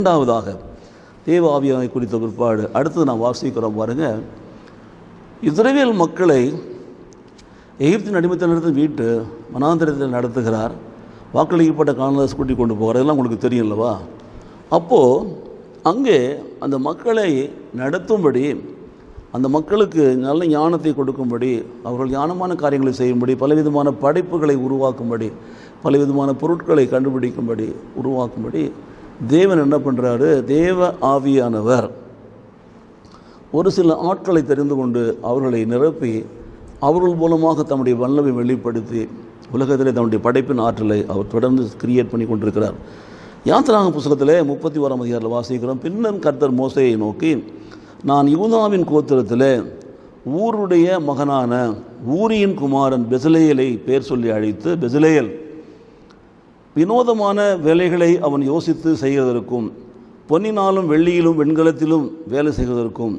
இரண்டாவதாக தேவ குறித்த பிற்பாடு. அடுத்தது நான் வாசிக்கிறோம் பாருங்க. இஸ்ரவேல் மக்களை எகிப்தின் அடிமைத்தனத்தை வீட்டு மனாந்திரத்தில் நடத்துகிறார். வாக்களிக்கப்பட்ட காணலாஸ் கூட்டி கொண்டு போகிறார் இதெல்லாம் உங்களுக்கு தெரியும் அல்லவா அப்போது அங்கே அந்த மக்களை நடத்தும்படி அந்த மக்களுக்கு நல்ல ஞானத்தை கொடுக்கும்படி அவர்கள் ஞானமான காரியங்களை செய்யும்படி பலவிதமான படைப்புகளை உருவாக்கும்படி பலவிதமான பொருட்களை கண்டுபிடிக்கும்படி உருவாக்கும்படி தேவன் என்ன பண்ணுறாரு தேவ ஆவியானவர். ஒரு சில ஆட்களை தெரிந்து கொண்டு அவர்களை நிரப்பி அவர்கள் மூலமாக தம்முடைய வல்லமை வெளிப்படுத்தி உலகத்திலே தம்முடைய படைப்பின் ஆற்றலை அவர் தொடர்ந்து கிரியேட் பண்ணி கொண்டிருக்கிறார். யாத்திராங்க புஸ்தகத்திலே முப்பத்தி ஓராம் அதிகாரில் வாசிக்கிறோம். பின்னர் கர்த்தர் மோசையை நோக்கி நான் யூதாவின் கோத்திரத்தில் ஊருடைய மகனான ஊரியின் குமாரன் பெசலேயலை பேர் சொல்லி அழைத்து பெசலேயல் வினோதமான வேலைகளை அவன் யோசித்து செய்வதற்கும் பொன்னினாலும் வெள்ளியிலும் வெண்கலத்திலும் வேலை செய்வதற்கும்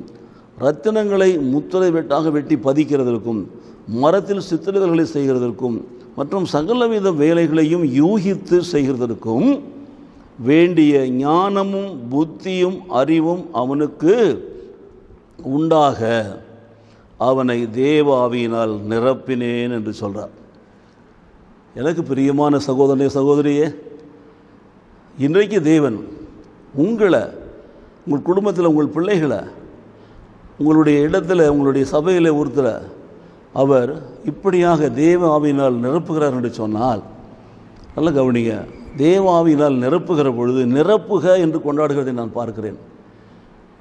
ரத்தினங்களை முத்திரை வெட்டாக வெட்டி பதிக்கிறதற்கும் மரத்தில் சித்திரங்களை செய்கிறதற்கும் மற்றும் சகலவித வேலைகளையும் யூகித்து செய்கிறதற்கும் வேண்டிய ஞானமும் புத்தியும் அறிவும் அவனுக்கு உண்டாக அவனை தேவாவியினால் நிரப்பினேன் என்று சொல்கிறார் எனக்கு பிரியமான சகோதரனே சகோதரியே இன்றைக்கு தேவன் உங்களை உங்கள் குடும்பத்தில் உங்கள் பிள்ளைகளை உங்களுடைய இடத்துல உங்களுடைய சபையில் ஒருத்தரை அவர் இப்படியாக தேவ ஆவியினால் நிரப்புகிறார் என்று சொன்னால் நல்ல கவனிங்க தேவாவினால் நிரப்புகிற பொழுது நிரப்புக என்று கொண்டாடுகிறதை நான் பார்க்கிறேன்.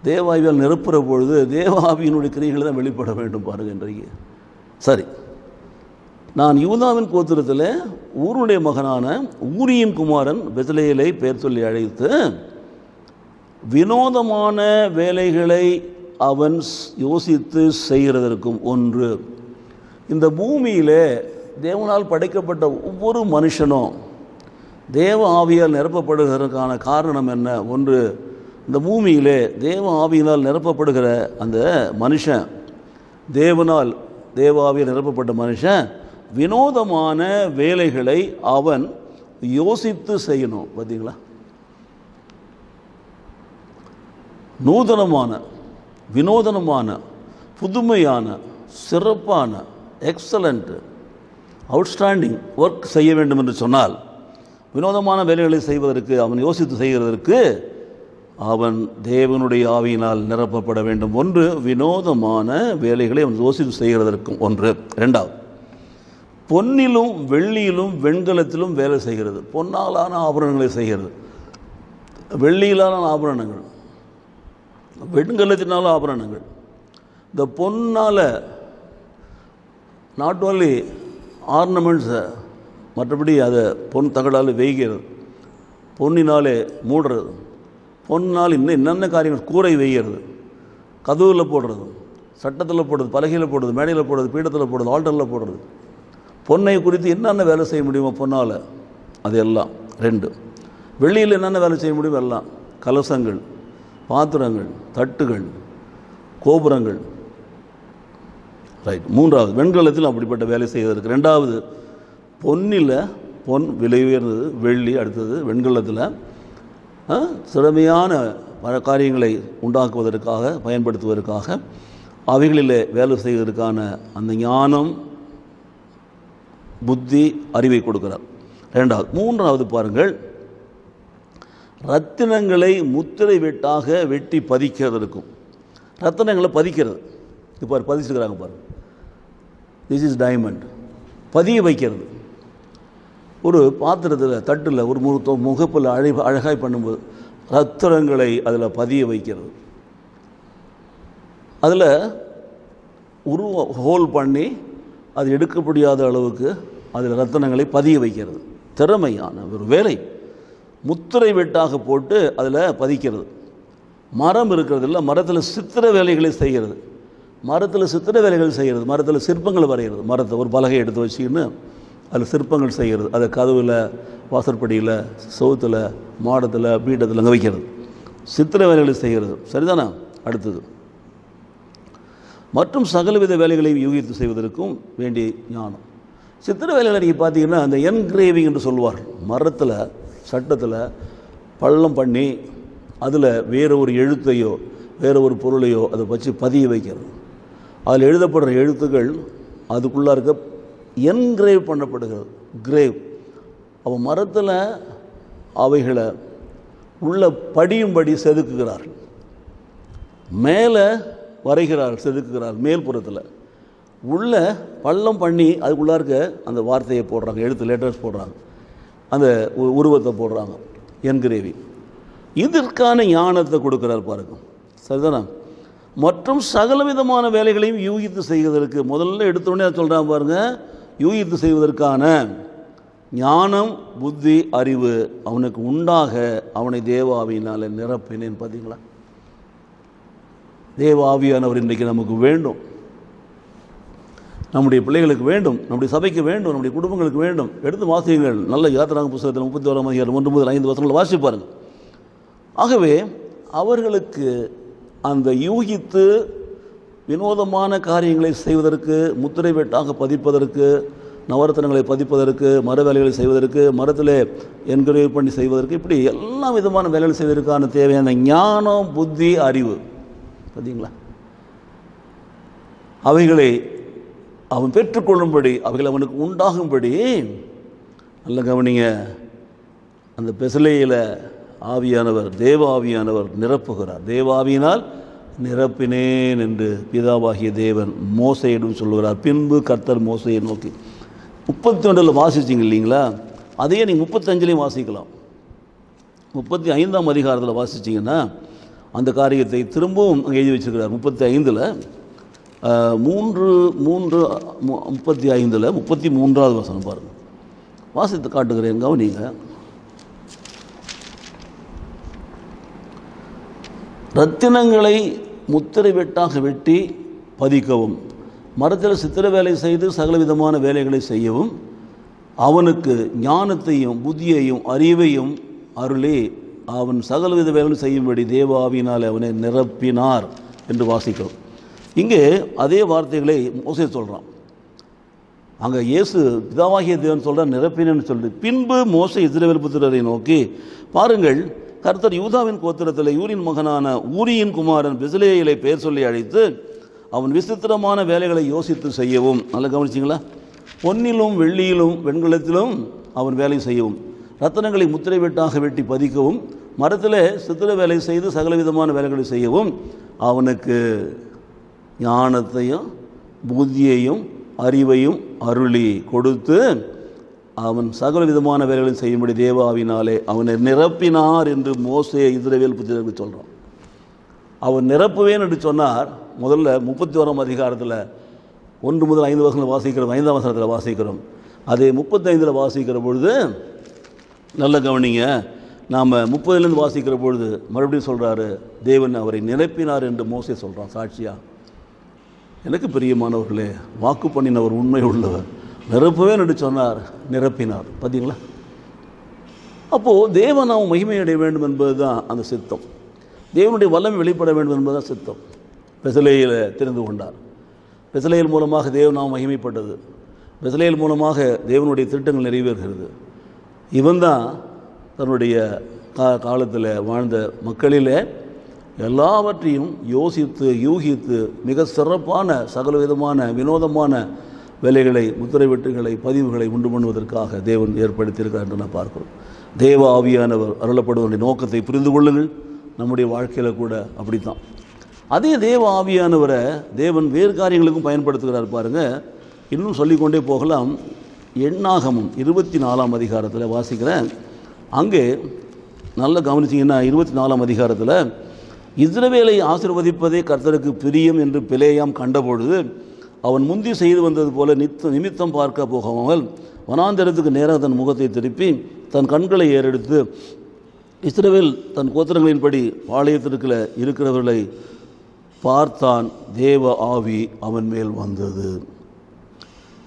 தேவாவியால் நிரப்புகிற பொழுது தேவாவியினுடைய கிரியைகளை தான் வெளிப்பட வேண்டும் பாருங்கள் இன்றைக்கு. சரி. நான் யூதாவின் கோத்திரத்தில் ஊருடைய மகனான ஊரியின் குமாரன் பெத்லேயலை பெயர் சொல்லி அழைத்து வினோதமான வேலைகளை அவன் யோசித்து செய்கிறதற்கும் ஒன்று. இந்த பூமியிலே தேவனால் படைக்கப்பட்ட ஒவ்வொரு மனுஷனும் தேவ ஆவியால் நிரப்பப்படுகிறதுக்கான காரணம் என்ன? ஒன்று இந்த பூமியிலே தேவ ஆவியினால் நிரப்பப்படுகிற அந்த மனுஷன் தேவனால் தேவ ஆவியால் நிரப்பப்பட்ட மனுஷன் வினோதமான வேலைகளை அவன் யோசித்து செய்யணும். பார்த்தீங்களா? நூதனமான வினோதனமான புதுமையான சிறப்பான எக்ஸலண்ட் அவுட்ஸ்டாண்டிங் ஒர்க் செய்ய வேண்டும் என்று சொன்னால் வினோதமான வேலைகளை செய்வதற்கு அவன் யோசித்து செய்கிறதற்கு அவன் தேவனுடைய ஆவியினால் நிரப்பப்பட வேண்டும். ஒன்று வினோதமான வேலைகளை அவன் யோசித்து செய்கிறதற்கும் ஒன்று. ரெண்டாவது பொன்னிலும் வெள்ளியிலும் வெண்கலத்திலும் வேலை செய்கிறது. பொன்னாலான ஆபரணங்களை செய்கிறது. வெள்ளியிலான ஆபரணங்கள். வெண்கலத்தினால ஆபரணங்கள். இந்த பொன்னால் நாட் ஓன்லி ஆர்னமெண்ட்ஸை மற்றபடி அதை பொன் தகடால் வெய்கிறது. பொன்னினாலே மூடுறது. பொன்னால் இன்னும் என்னென்ன காரியங்கள்? கூரை வெய்கிறது. கதவுல போடுறது. சட்டத்தில் போடுறது பலகையில் போடுறது மேடையில் போடுறது பீடத்தில் போடுறது ஆல்டரில் போடுறது. பொன்னை குறித்து என்னென்ன வேலை செய்ய முடியுமோ பொன்னால் அது எல்லாம் ரெண்டு. வெளியில் என்னென்ன வேலை செய்ய முடியுமோ எல்லாம். கலசங்கள் பாத்திரங்கள் தட்டுகள் கோபுரங்கள். ரைட் மூன்றாவது வெண்கலத்தில் அப்படிப்பட்ட வேலை செய்வதற்கு. ரெண்டாவது பொன்னில் பொன் விலை உயர்ந்தது வெள்ளி அடுத்தது வெண்கலத்தில் சிறமையான திறமையான பல காரியங்களை உண்டாக்குவதற்காக பயன்படுத்துவதற்காக அவைகளில் வேலை செய்வதற்கான அந்த ஞானம் புத்தி அறிவை கொடுக்கிறார். ரெண்டாவது மூன்றாவது பாருங்கள் ரத்தினங்களை முத்திரை வெட்டாக வெட்டி பதிக்கிறதற்கும் ரத்தினங்களை பதிக்கிறது. இப்போ பதிச்சிருக்கிறாங்க பாருங்க திஸ் இஸ் டைமண்ட் பதிய வைக்கிறது. ஒரு பாத்திரத்தில் தட்டில் ஒரு முக முகப்பில் அழை அழகாய் பண்ணும்போது ரத்தினங்களை அதில் பதிய வைக்கிறது. அதில் உருவ ஹோல் பண்ணி அது எடுக்க முடியாத அளவுக்கு அதில் ரத்தினங்களை பதிய வைக்கிறது. திறமையான ஒரு வேலை. முத்திரை வெட்டாக போட்டு அதில் பதிக்கிறது. மரம் இருக்கிறது இல்லை மரத்தில் சித்திர வேலைகளை செய்கிறது. மரத்தில் சித்திர வேலைகள் செய்கிறது. மரத்தில் சிற்பங்கள் வரைகிறது. மரத்தை ஒரு பலகை எடுத்து வச்சுக்கின்னு அதில் சிற்பங்கள் செய்கிறது. அதை கதவில் வாசற்படியில் சவுத்தில் மாடத்தில் பீடத்தில் அங்கே வைக்கிறது. சித்திர வேலைகளை செய்கிறது. சரிதானே? அடுத்தது. மற்றும் சகலவித வேலைகளை யூகித்து செய்வதற்கும் வேண்டிய ஞானம். சித்திர வேலைகளை நீங்கள் பார்த்தீங்கன்னா அந்த என்கிரேவிங் என்று சொல்வார்கள் மரத்தில் சட்டத்தில் பள்ளம் பண்ணி அதில் வேறு ஒரு எழுத்தையோ வேறு ஒரு பொருளையோ அதை வச்சு பதிய வைக்கிறது. அதில் எழுதப்படுற எழுத்துக்கள் அதுக்குள்ளே இருக்க என்கிரேவ் பண்ணப்படுகிறது. கிரேவ். அவள் மரத்தில் அவைகளை உள்ள படியும்படி செதுக்குகிறார்கள். மேலே வரைகிறார் செதுக்குகிறார் மேல்புறத்தில் உள்ள பள்ளம் பண்ணி அதுக்குள்ளே இருக்க அந்த வார்த்தையை போடுறாங்க எழுத்து லெட்டர்ஸ் போடுறாங்க. அந்த உ- உருவத்தை போடுறாங்க என்கிரேவி. இதற்கான ஞானத்தை கொடுக்குறார் பாருங்க. சரிதானா? மற்றும் சகலவிதமான வேலைகளையும் யூகித்து செய்வதற்கு முதல்ல எடுத்தோடனே சொல்கிறான் பாருங்க. யூகித்து செய்வதற்கான ஞானம் புத்தி அறிவு அவனுக்கு உண்டாக அவனை தேவாவியினால் நிரப்பினேன் பார்த்தீங்களா தேவ ஆவியானவர் இன்றைக்கு நமக்கு வேண்டும். நம்முடைய பிள்ளைகளுக்கு வேண்டும் நம்முடைய சபைக்கு வேண்டும் நம்முடைய குடும்பங்களுக்கு வேண்டும். எடுத்து வாசியுங்கள் நல்ல யாத்திராங்க புத்தகத்தில் முப்பத்தி ஓராம் அதிகாரம் ஒன்று முதல் ஐந்து வசனங்களை வாசிப்பாருங்க ஆகவே அவர்களுக்கு அந்த யூகித்து வினோதமான காரியங்களை செய்வதற்கு முத்திரை வெட்டாக பதிப்பதற்கு நவரத்தனங்களை பதிப்பதற்கு மர வேலைகளை செய்வதற்கு மரத்தில் என்கரேஜ் பண்ணி செய்வதற்கு இப்படி எல்லா விதமான வேலைகள் செய்வதற்கான தேவையான ஞானம் புத்தி அறிவு. பார்த்தீங்களா அவைகளை அவன் பெற்றுக்கொள்ளும்படி அவைகள் அவனுக்கு உண்டாகும்படி நல்ல கவனிங்க. அந்த பெசலையில் ஆவியானவர் தேவ ஆவியானவர் நிரப்புகிறார். தேவாவியினால் நிரப்பினேன் என்று பிதாவாகிய தேவன் மோசையிடம் சொல்லுகிறார். பின்பு கர்த்தர் மோசையை நோக்கி முப்பத்தி ஒன்றில் வாசிச்சிங்க இல்லைங்களா? அதையே நீங்கள் முப்பத்தஞ்சிலையும் வாசிக்கலாம். முப்பத்தி ஐந்தாம் அதிகாரத்தில் வாசிச்சிங்கன்னா அந்த காரியத்தை திரும்பவும் அங்கே எழுதி வச்சிருக்கிறார். முப்பத்தி ஐந்தில் மூன்று மூன்று மு- முப்பத்தி ஐந்தில் முப்பத்தி மூன்றாவது வசனம் பாருங்கள் வாசித்து காட்டுகிறேன் கவனிங்க. ரத்தினங்களை முத்திரை வெட்டாக வெட்டி பதிக்கவும் மரத்தில் சித்திர வேலை செய்து சகல விதமான வேலைகளை செய்யவும் அவனுக்கு ஞானத்தையும் புத்தியையும் அறிவையும் அருளே அவன் சகலவித வேலைகள் செய்யும்படி தேவாவினால் அவனை நிரப்பினார் என்று வாசிக்கிறோம் இங்கே அதே வார்த்தைகளை மோசை சொல்கிறான் அங்கே இயேசு பிதாவாகிய தேவன் சொல்ற நிரப்பினேன்னு சொல்லி பின்பு மோசை இஸ்ரவேல் புத்திரரை நோக்கி பாருங்கள் கர்த்தர் யூதாவின் கோத்திரத்தில் யூரின் மகனான ஊரியின் குமாரன் பிசிலேயிலை பெயர் சொல்லி அழைத்து அவன் விசித்திரமான வேலைகளை யோசித்து செய்யவும் நல்லா கவனிச்சிங்களா பொன்னிலும் வெள்ளியிலும் வெண்கலத்திலும் அவன் வேலை செய்யவும் ரத்தனங்களை முத்திரை வெட்டாக வெட்டி பதிக்கவும் மரத்தில் சித்திர வேலை செய்து சகலவிதமான வேலைகளை செய்யவும் அவனுக்கு ஞானத்தையும் புத்தியையும் அறிவையும் அருளி கொடுத்து அவன் சகல விதமான வேலைகளை செய்யும்படி தேவாவினாலே அவனை நிரப்பினார் என்று மோசே இதிரவேல் புத்திரர்கள் சொல்கிறான் அவன் நிரப்புவேன் என்று சொன்னார். முதல்ல முப்பத்தி ஓராம் அதிகாரத்தில் ஒன்று முதல் ஐந்து வசனத்தில் வாசிக்கிறோம் ஐந்தாம் வசனத்தில் வாசிக்கிறோம். அதே முப்பத்தைந்தில் வாசிக்கிற பொழுது நல்ல கவனிங்க. நாம் முப்பதுலேருந்து வாசிக்கிற பொழுது மறுபடியும் சொல்கிறாரு தேவன் அவரை நிரப்பினார் என்று மோசே சொல்கிறான் சாட்சியா. எனக்கு பிரியமானவர்களே வாக்கு பண்ணினவர் உண்மை உள்ளவர். நிரப்பவே என்று சொன்னார் நிரப்பினார். பார்த்தீங்களா அப்போது தேவன் நாம் மகிமையடைய வேண்டும் என்பது தான் அந்த சித்தம். தேவனுடைய வல்லமை வெளிப்பட வேண்டும் என்பதுதான் சித்தம். பெசலையில் தெரிந்து கொண்டார். பெசலையில் மூலமாக தேவன் நாம் மகிமைப்பட்டது. பெசலையில் மூலமாக தேவனுடைய திட்டங்கள் நிறைவேறுகிறது. இவன் தான் தன்னுடைய கா காலத்தில் வாழ்ந்த மக்களிலே எல்லாவற்றையும் யோசித்து யூகித்து மிக சிறப்பான சகலவிதமான வினோதமான வேலைகளை முத்திரை பதிவுகளை உண்டு பண்ணுவதற்காக தேவன் ஏற்படுத்தியிருக்கிறார் என்று நான் பார்க்கிறோம். தேவ ஆவியானவர் அருளப்படுவதனுடைய நோக்கத்தை புரிந்து கொள்ளுங்கள். நம்முடைய வாழ்க்கையில் கூட அப்படித்தான். அதே தேவ ஆவியானவரை தேவன் வேறு காரியங்களுக்கும் பயன்படுத்துகிறார் பாருங்க. இன்னும் சொல்லிக்கொண்டே போகலாம். எண்ணாகமும் இருபத்தி நாலாம் அதிகாரத்தில் வாசிக்கிறேன். அங்கே நல்லா கவனிச்சிங்கன்னா இருபத்தி நாலாம் அதிகாரத்தில் இஸ்ரவேலை ஆசிர்வதிப்பதே கர்த்தருக்கு பிரியம் என்று பிழையாம் கண்டபொழுது அவன் முந்தி செய்து வந்தது போல நித்த நிமித்தம் பார்க்க போகாமல் வனாந்தரத்துக்கு நேராக தன் முகத்தை திருப்பி தன் கண்களை ஏறெடுத்து இஸ்ரவேல் தன் கோத்திரங்களின்படி பாளையத்திற்குள்ள இருக்கிறவர்களை பார்த்தான் தேவ ஆவி அவன் மேல் வந்தது.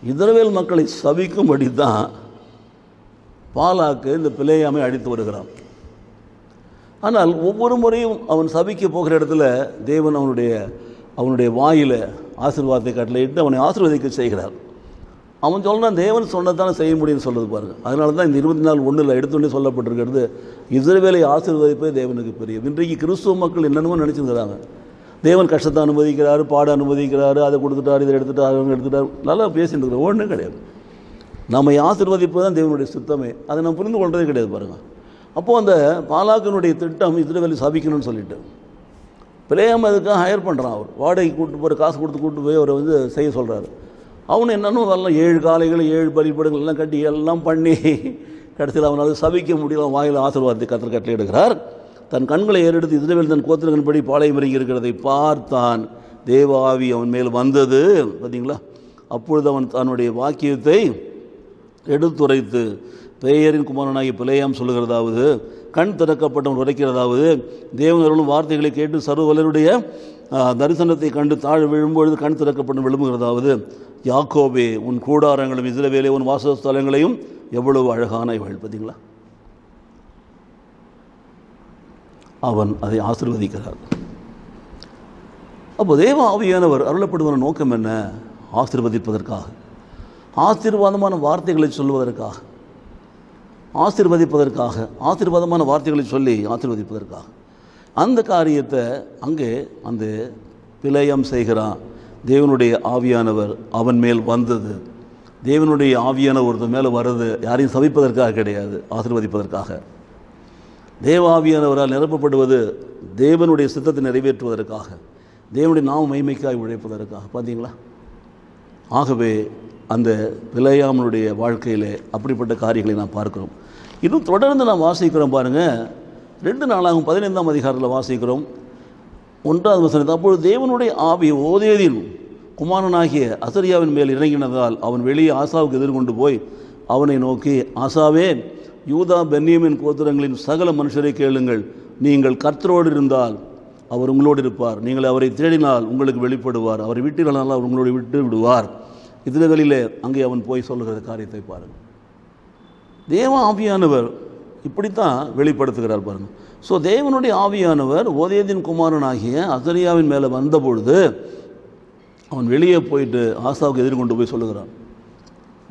இஸ்ரவேல் மக்களை சபிக்கும்படி தான் பாலாக்கு இந்த பிள்ளையாமை அடித்து வருகிறான். ஆனால் ஒவ்வொரு முறையும் அவன் சபைக்கு போகிற இடத்துல தேவன் அவனுடைய அவனுடைய வாயில ஆசீர்வாதத்தை கட்டளையிட்டு அவனை ஆசீர்வதிக்க செய்கிறார். அவன் சொல்கிறான் தேவன் சொன்னதான செய்ய முடியும்னு சொல்றது பாருங்க. அதனால தான் இந்த இருபத்தி நாலு ஒன்றில் எடுத்தோடனே சொல்லப்பட்டிருக்கிறது இஸ்ரவேலை ஆசீர்வதிப்பே தேவனுக்கு பெரிய இன்றைக்கு கிறிஸ்துவ மக்கள் என்னென்னமோ நினச்சிருக்கிறாங்க. தேவன் கஷ்டத்தை அனுமதிக்கிறாரு பாட அனுமதிக்கிறாரு அதை கொடுத்துட்டாரு இதை எடுத்துட்டாரு அவங்க எடுத்துட்டாரு நல்லா பேசிட்டு இருக்கிறோம் ஒன்றும் கிடையாது. நம்மை ஆசிர்வதிப்பது தான் தேவனுடைய சுத்தமே. அதை நம்ம புரிந்து கொள்றதே கிடையாது பாருங்கள் அப்போது அந்த பாலாக்கனுடைய திட்டம் இஸ்ரவேலை சபிக்கணும்னு சொல்லிட்டு. பிள்ளையாம அதுக்காக ஹையர் பண்ணுறான் அவர். வாடகை கூட்டு போகிற காசு கொடுத்து கூட்டு போய் அவரை வந்து செய்ய சொல்கிறாரு அவனு என்னன்னு எல்லாம் ஏழு காலைகள் ஏழு பலிப்படங்கள் எல்லாம் கட்டி எல்லாம் பண்ணி கடைசியில் அவனால் சபிக்க முடியல வாயில் ஆசீர்வாதத்தை கத்தர் கட்டளை எடுக்கிறார். தன் கண்களை ஏறெடுத்து இஸ்ரவேல் தன் கோத்திரங்களின்படி பாளையம் இறங்கி இருக்கிறதை பார்த்தான். தேவாவி அவன் மேல் வந்தது. பார்த்தீங்களா அப்பொழுது அவன் தன்னுடைய வாக்கியத்தை எடுத்துரைத்து பெயரின் குமாரனாகி பிழையாம் சொல்லுகிறதாவது கண் திறக்கப்பட்டவன் உரைக்கிறதாவது தேவனர்களும் வார்த்தைகளை கேட்டு சர்வலருடைய தரிசனத்தை கண்டு தாழ் விழும்பொழுது கண் திறக்கப்பட்டு விழும்புகிறதாவது யாக்கோபே உன் கூடாரங்களும் இஸ்ரவேலே உன் வாசஸ்தலங்களையும் எவ்வளவு அழகான இவள் பார்த்தீங்களா அவன் அதை ஆசிர்வதிக்கிறார். அப்போ தேவ ஆவியானவர் அருளப்படுவன நோக்கம் என்ன? ஆசிர்வதிப்பதற்காக. ஆசீர்வாதமான வார்த்தைகளை சொல்வதற்காக ஆசீர்வதிப்பதற்காக ஆசீர்வாதமான வார்த்தைகளை சொல்லி ஆசீர்வதிப்பதற்காக. அந்த காரியத்தை அங்கே அந்த பிளையம் செய்கிறான். தேவனுடைய ஆவியானவர் அவன் மேல் வந்தது. தேவனுடைய ஆவியான ஒருத்தன் மேலே வர்றது யாரையும் சவிப்பதற்காக கிடையாது ஆசீர்வதிப்பதற்காக. தேவாவியானவரால் நிரப்பப்படுவது தேவனுடைய சித்தத்தை நிறைவேற்றுவதற்காக தேவனுடைய நாம மைமைக்காய் உழைப்பதற்காக. பார்த்தீங்களா ஆகவே அந்த விலையாமனுடைய வாழ்க்கையில் அப்படிப்பட்ட காரியங்களை நாம் பார்க்கிறோம். இன்னும் தொடர்ந்து நாம் வாசிக்கிறோம் பாருங்கள் ரெண்டு நாளாகும் பதினைந்தாம் அதிகாரத்தில் வாசிக்கிறோம். ஒன்றாவது வசனத்தை அப்பொழுது தேவனுடைய ஆவி ஓதேதின் குமாரனாகிய அசரியாவின் மேல் இறங்கினதால் அவன் வெளியே ஆசாவுக்கு எதிர்கொண்டு போய் அவனை நோக்கி ஆசாவே யூதா பென்னியமின் கோத்திரங்களின் சகல மனுஷரை கேளுங்கள். நீங்கள் கர்த்தரோடு இருந்தால் அவர் உங்களோடு இருப்பார். நீங்கள் அவரை தேடினால் உங்களுக்கு வெளிப்படுவார். அவரை விட்டீர்களானால் அவர் உங்களோடு விட்டு விடுவார். இதுகளிலே அங்கே அவன் போய் சொல்லுகிற காரியத்தை பாருங்கள் தேவ ஆவியானவர் இப்படித்தான் வெளிப்படுத்துகிறார் பாருங்க. ஸோ தேவனுடைய ஆவியானவர் ஓதேதின் குமாரனாகிய அசரியாவின் மேலே வந்தபொழுது அவன் வெளியே போயிட்டு ஆசாவுக்கு எதிர்கொண்டு போய் சொல்லுகிறான்.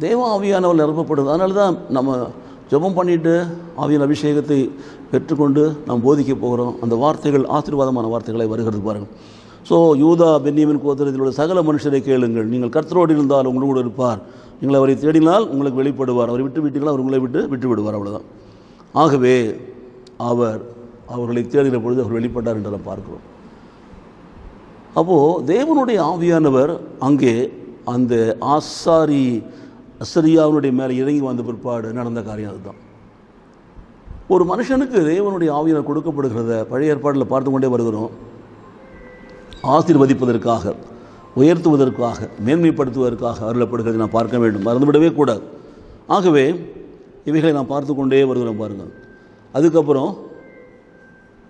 தேவ ஆவியானவர் நிரப்பப்படுது. அதனால தான் நம்ம ஜெபம் பண்ணிட்டு ஆவியின் அபிஷேகத்தை பெற்றுக்கொண்டு நாம் போதிக்க போகிறோம். அந்த வார்த்தைகள் ஆசீர்வாதமான வார்த்தைகளை வருகிறது பாருங்கள் ஸோ யூதா பென்னியமின் கோத்திரத்தில் உள்ள சகல மனுஷரை கேளுங்கள். நீங்கள் கர்த்தரோடு இருந்தால் உங்களோடு இருப்பார். நீங்கள் அவரை தேடினால் உங்களுக்கு வெளிப்படுவார். அவரை விட்டு விட்டீங்களா அவர் உங்களை விட்டு விட்டு விடுவார் அவ்வளோதான் ஆகவே அவர் அவர்களை தேடுகிற பொழுது அவர் வெளிப்பட்டார் என்று நாம் பார்க்கிறோம். அப்போது தேவனுடைய ஆவியானவர் அங்கே அந்த ஆசாரி அசரியாவினுடைய மேலே இறங்கி வந்த பிற்பாடு நடந்த காரியம் அதுதான். ஒரு மனுஷனுக்கு தேவனுடைய ஆவியானவர் கொடுக்கப்படுகிறத பழைய ஏற்பாட்டில் பார்த்து கொண்டே வருகிறோம். ஆசீர்வதிப்பதற்காக உயர்த்துவதற்காக மேன்மைப்படுத்துவதற்காக அருளப்படுகிறதை நாம் பார்க்க வேண்டும். மறந்துவிடவே கூடாது. ஆகவே இவைகளை நாம் பார்த்து கொண்டே வருகிறோம் பாருங்கள். அதுக்கப்புறம்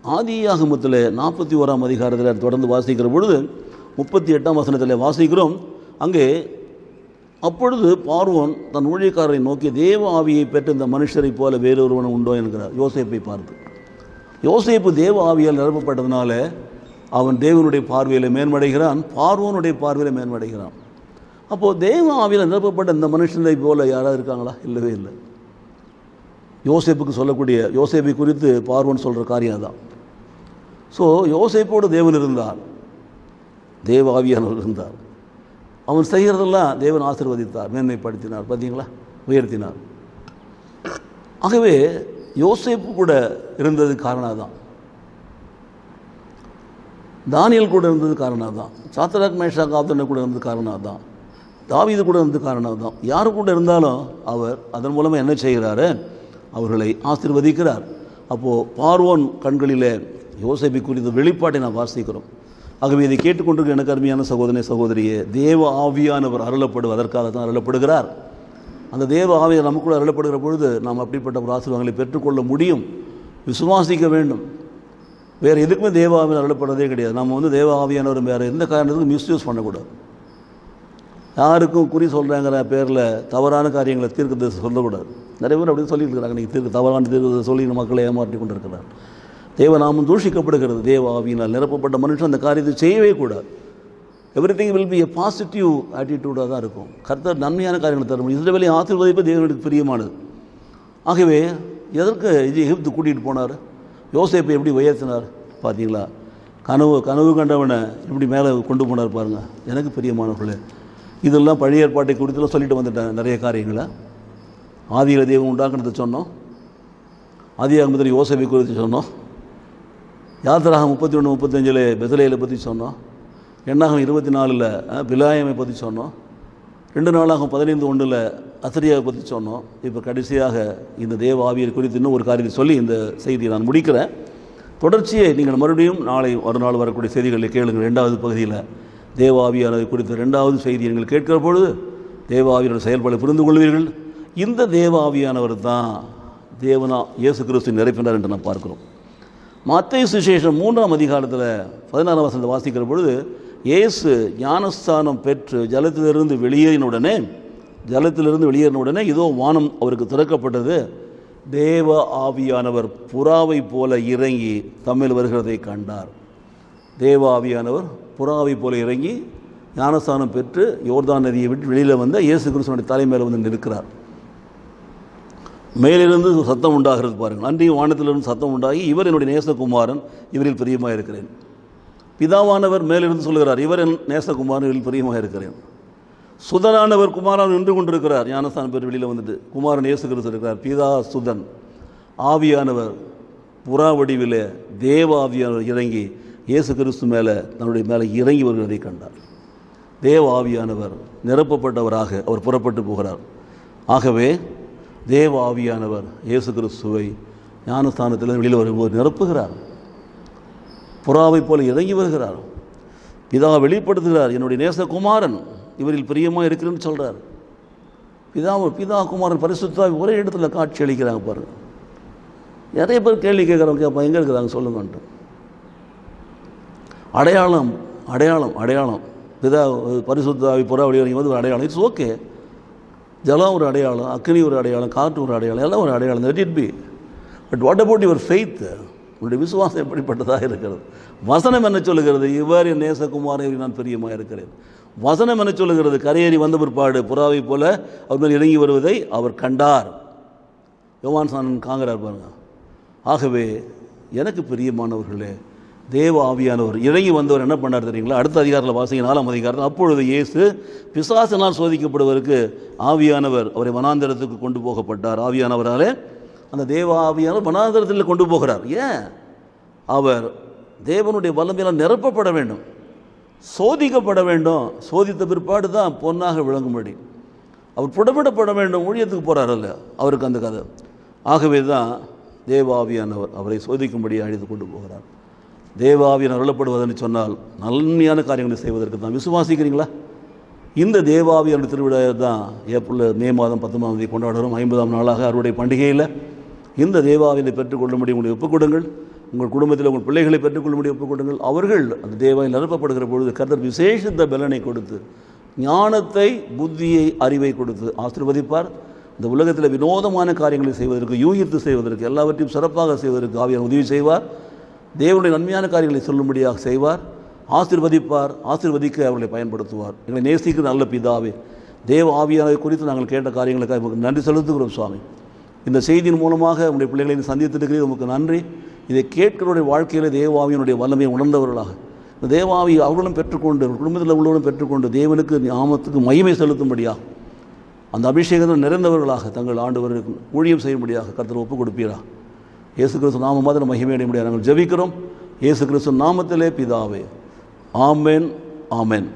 ஆதியாகமத்தில் நாற்பத்தி ஓராம் அதிகாரத்தில் தொடர்ந்து வாசிக்கிற பொழுது முப்பத்தி எட்டாம் வசனத்தில் வாசிக்கிறோம். அங்கே அப்பொழுது பார்வோன் தன் ஊழியக்காரரை நோக்கி தேவ ஆவியை பெற்ற இந்த மனுஷரைப் போல வேறொருவன் உண்டோ? என்கிறார். யோசேப்பை பார்த்து. யோசேப்பு தேவ ஆவியால் நிரப்பப்பட்டதுனால அவன் தேவனுடைய பார்வையில் மேன்மடைகிறான் பார்வோனுடைய பார்வையில் மேன்மடைகிறான். அப்போது தேவ ஆவியில் நிரப்பப்பட்ட இந்த மனுஷனை போல யாராவது இருக்காங்களா? இல்லவே இல்லை. யோசேப்புக்கு சொல்லக்கூடிய யோசேப்பை குறித்து பார்வன் சொல்கிற காரியம் தான் ஸோ யோசேப்போடு தேவன் இருந்தார். தேவ ஆவியானவர் இருந்தார். அவன் செய்கிறதெல்லாம் தேவன் ஆசிர்வதித்தார் மேன்மைப்படுத்தினார் பார்த்தீங்களா உயர்த்தினார். ஆகவே யோசேப்பு கூட இருந்தது காரணம் தான் தானியல் கூட இருந்தது காரணம் தான் சாத்தராக் மேஷா காத்தனை கூட இருந்தது காரணம் தான் தாவீது கூட இருந்தது காரணம் தான் யார் கூட இருந்தாலும் அவர் அதன் மூலமாக என்ன செய்கிறாரு? அவர்களை ஆசிர்வதிக்கிறார். அப்போது பார்வோன் கண்களிலே யோசேப்பை குறித்த வெளிப்பாட்டை நான் வாசிக்கிறோம். ஆகவே இதை கேட்டுக்கொண்டிருக்க எனக்கு அருமையான சகோதரனை சகோதரியே தேவ ஆவியானவர் அருளப்படுவதற்காக தான் அருளப்படுகிறார். அந்த தேவ ஆவியார் நமக்குள்ள அருளப்படுகிற பொழுது நாம் அப்படிப்பட்ட ஒரு ஆசீர்வாதங்களை பெற்றுக்கொள்ள முடியும். விசுவாசிக்க வேண்டும். வேறு எதுக்குமே தேவ ஆவியார் அருளப்படுறதே கிடையாது. நம்ம வந்து தேவ ஆவியானவர் வேறு எந்த காரணத்துக்கும் மிஸ்யூஸ் பண்ணக்கூடாது. யாருக்கும் குறி சொல்கிறாங்கிற பேரில் தவறான காரியங்களை தீர்க்கத்தை சொல்லக்கூடாது. நிறைய பேர் அப்படி சொல்லிட்டு இருக்கிறாங்க. நீங்கள் தீர்க்க தவறான தீர்க்கத்தை சொல்லி மக்களை ஏமாற்றி கொண்டு இருக்கிறார் தேவநாமம் தூஷிக்கப்படுகிறது. தேவ ஆவியினால் நிரப்பப்பட்ட மனுஷன் அந்த காரியத்தை செய்யவே கூடாது. Everything will be a positive ஆட்டிடியூடாக தான் இருக்கும். கர்த்தர் நன்மையான காரியங்களை தர முடியும் இஸ்ரவேலை ஆசீர்வதிப்பு தேவனுக்கு பிரியமானது. ஆகவே எதற்கு இது எகிப்து கூட்டிகிட்டு போனார்? யோசேப்பை எப்படி உயர்த்தினார் பார்த்தீங்களா? கனவு கனவு கண்டவனை இப்படி மேலே கொண்டு போனார் பாருங்கள் எனக்கு பிரியமானவர்களே இதெல்லாம் பழைய ஏற்பாட்டை குறித்துலாம் சொல்லிட்டு வந்துட்டேன் நிறைய காரியங்களை. ஆதியில தெய்வம் உண்டாக்குனதை சொன்னோம். ஆதி ஆகமத்தில் யோசேப்பை குறித்து சொன்னோம். யாத்திராக முப்பத்தி ஒன்று முப்பத்தஞ்சில் பெசலையில் பற்றி சொன்னோம். எண்ணாகம் இருபத்தி நாலில் பிலாயமை பற்றி சொன்னோம். ரெண்டு நாளாகும் பதினைந்து ஒன்றில் அசிரியாவை பற்றி சொன்னோம். இப்போ கடைசியாக இந்த தேவ ஆவியர் குறித்து இன்னும் ஒரு காரியத்தை சொல்லி இந்த செய்தியை நான் முடிக்கிறேன். தொடர்ச்சியை நீங்கள் மறுபடியும் நாளை மறுநாள் வரக்கூடிய செய்திகளை கேளுங்கள். ரெண்டாவது பகுதியில் தேவ ஆவியானவை குறித்த ரெண்டாவது செய்தி நீங்கள் கேட்கிற பொழுது தேவ செயல்பாடு புரிந்து கொள்வீர்கள். இந்த தேவ ஆவியானவர் தான் தேவனா இயேசு கிறிஸ்து நிறைப்பினார் என்று நாம் பார்க்கிறோம். மத்திய சுசேஷம் மூன்றாம் அதிகாரத்தில் பதினாறாம் வசனத்தை வாசிக்கிற பொழுது இயேசு ஞானஸ்தானம் பெற்று ஜலத்திலிருந்து வெளியேறின உடனே ஜலத்திலிருந்து வெளியேறின உடனே இதோ வானம் அவருக்கு திறக்கப்பட்டது. தேவ ஆவியானவர் புறாவை போல இறங்கி தம்மில் வருகிறதை கண்டார். தேவ ஆவியானவர் புறாவை போல இறங்கி ஞானஸ்தானம் பெற்று யோர்தான் நதியை விட்டு வெளியில் வந்த இயேசு கிறிஸ்துவனுடைய தலைமையில் வந்து நிற்கிறார். மேலிருந்து சத்தம் உண்டாகிறது பாருங்கள். அன்றைய வானத்திலிருந்து சத்தம் உண்டாகி இவர் என்னுடைய நேசகுமாரன் இவரில் பிரியமாக இருக்கிறேன் பிதாவானவர் மேலிருந்து சொல்கிறார் இவர் என் நேசகுமாரன் இவரில் பிரியமாக இருக்கிறேன் சுதனானவர் குமாரன் நின்று கொண்டிருக்கிறார். ஞானஸ்தான பேர் வெளியில் வந்துட்டு. குமாரன் இயேசு கிறிஸ்து இருக்கிறார். பிதா சுதன் ஆவியானவர் புறா வடிவில் தேவ ஆவியானவர் இறங்கி இயேசு கிறிஸ்து மேலே தன்னுடைய மேலே இறங்கி வருகிறதை கண்டார். தேவ ஆவியானவர் நிரப்பப்பட்டவராக அவர் புறப்பட்டு போகிறார். ஆகவே தேவ ஆவியானவர் இயேசு கிறிஸ்துவை ஞானஸ்தானத்தில் வெளியில் வரும்போது நிரப்புகிறார். புறாவைப் போல இறங்கி வருகிறார். பிதா வெளிப்படுத்துகிறார். என்னுடைய நேச குமாரன் இவரில் பிரியமாக இருக்கிறேன்னு சொல்கிறார் பிதா பிதா குமாரன் பரிசுத்தா ஒரே இடத்துல காட்சி அளிக்கிறாங்க பாருங்க. நிறைய பேர் கேள்வி கேட்குறவங்க கேட்பா எங்கே இருக்கிறாங்க சொல்லுங்கன்ட்டு. அடையாளம் அடையாளம் அடையாளம். பிதா பரிசுத்தாவி புற வழி வந்து ஒரு அடையாளம். இட்ஸ் ஓகே ஜலம் ஒரு அடையாளம் அக்னி ஒரு அடையாளம் காற்று ஒரு அடையாளம் எல்லாம் ஒரு அடையாளம். Let it be but what about your faith உன்னுடைய விசுவாசம் எப்படிப்பட்டதாக இருக்கிறது? வசனம் என்ன சொல்லுகிறது? இவர் என் நேசகுமாரன் நான் பிரியமாக இருக்கிறேன். வசனம் என சொல்லுகிறது? கரையேறி வந்த பிற்பாடு புறாவை போல அவர் மேல் இறங்கி வருவதை அவர் கண்டார். யோவான் சாணன் காங்கிறார் பாருங்க. ஆகவே எனக்கு பிரியமானவர்களே தேவ ஆவியானவர் இறங்கி வந்தவர் என்ன பண்ணார் தெரியுங்களா? அடுத்த அதிகாரத்தில் வாசிங்க நாலாம் அதிகாரத்தில் அப்பொழுது இயேசு பிசாசினால் சோதிக்கப்படுவதற்கு ஆவியானவர் அவரை மனாந்திரத்துக்கு கொண்டு போகப்பட்டார். ஆவியானவராலே அந்த தேவ ஆவியானவர் வனாந்தரத்தில் கொண்டு போகிறார். ஏன்? அவர் தேவனுடைய வல்லமையால் நிரப்பப்பட வேண்டும். சோதிக்கப்பட வேண்டும். சோதித்த பிற்பாடு தான் பொன்னாக விளங்கும்படி. அவர் புடமிடப்பட வேண்டும் ஊழியத்துக்கு போகிறாரல்ல அவருக்கு அந்த கதை. ஆகவே தான் தேவாவியானவர் அவரை சோதிக்கும்படி அழைத்து கொண்டு போகிறார். தேவாவியன் அருளப்படுவதென்று சொன்னால் நன்மையான காரியங்களை செய்வதற்கு தான். விசுவாசிக்கிறீங்களா? இந்த தேவாவியான திருவிழா தான் ஏப்ரல் மே மாதம் பத்தொன்பதாம் தேதி கொண்டாடுறோம் ஐம்பதாம் நாளாக அவருடைய பண்டிகையில். இந்த தேவாவியனை பெற்றுக்கொள்ளும்படி உங்களை ஒப்புக்கொடுங்கள் உங்கள் குடும்பத்தில் உங்கள் பிள்ளைகளை பெற்றுக்கொள்ளும்படி ஒப்புக்கொள்ளுங்கள் அவர்கள் அந்த தேவாயில் நிரப்பப்படுகிற பொழுது கர்த்தர் விசேஷித்த பலனை கொடுத்து ஞானத்தை புத்தியை அறிவை கொடுத்து ஆசிர்வதிப்பார். இந்த உலகத்தில் வினோதமான காரியங்களை செய்வதற்கு யூகித்து செய்வதற்கு எல்லாவற்றையும் சிறப்பாக செய்வதற்கு ஆவியார் உதவி செய்வார். தேவனுடைய நன்மையான காரியங்களை சொல்லும்படியாக செய்வார். ஆசிர்வதிப்பார் ஆசிர்வதிக்க அவர்களை பயன்படுத்துவார். எங்களை நேசிக்கிற நல்ல பிதாவே தேவ ஆவியானவை குறித்து நாங்கள் கேட்ட காரியங்களுக்காக உங்களுக்கு நன்றி செலுத்துகிறோம் சுவாமி. இந்த செய்தியின் மூலமாக உங்களுடைய பிள்ளைகளை சந்தித்திருக்கிறீர்கள் உமக்கு நன்றி. இதை கேட்கிறவருடைய வாழ்க்கையில் தேவாவியனுடைய வல்லமையை உணர்ந்தவர்களாக. தேவாவி அவர்களும் பெற்றுக்கொண்டு குடும்பத்தில் உள்ளவர்களும் பெற்றுக்கொண்டு தேவனுக்கு நாமத்துக்கு மகிமை செலுத்தும்படியாக அந்த அபிஷேகத்தில் நிறைந்தவர்களாக தங்கள் ஆண்டவருக்கு ஊழியம் செய்யும்படியாக கருத்தில் ஒப்புக் கொடுப்பீரா இயேசு கிறிஸ்து நாம மாதிரி மகிமை முடியாது நாங்கள் ஜபிக்கிறோம். இயேசு கிறிஸ்து நாமத்திலே பிதாவே. ஆமேன் ஆமேன்.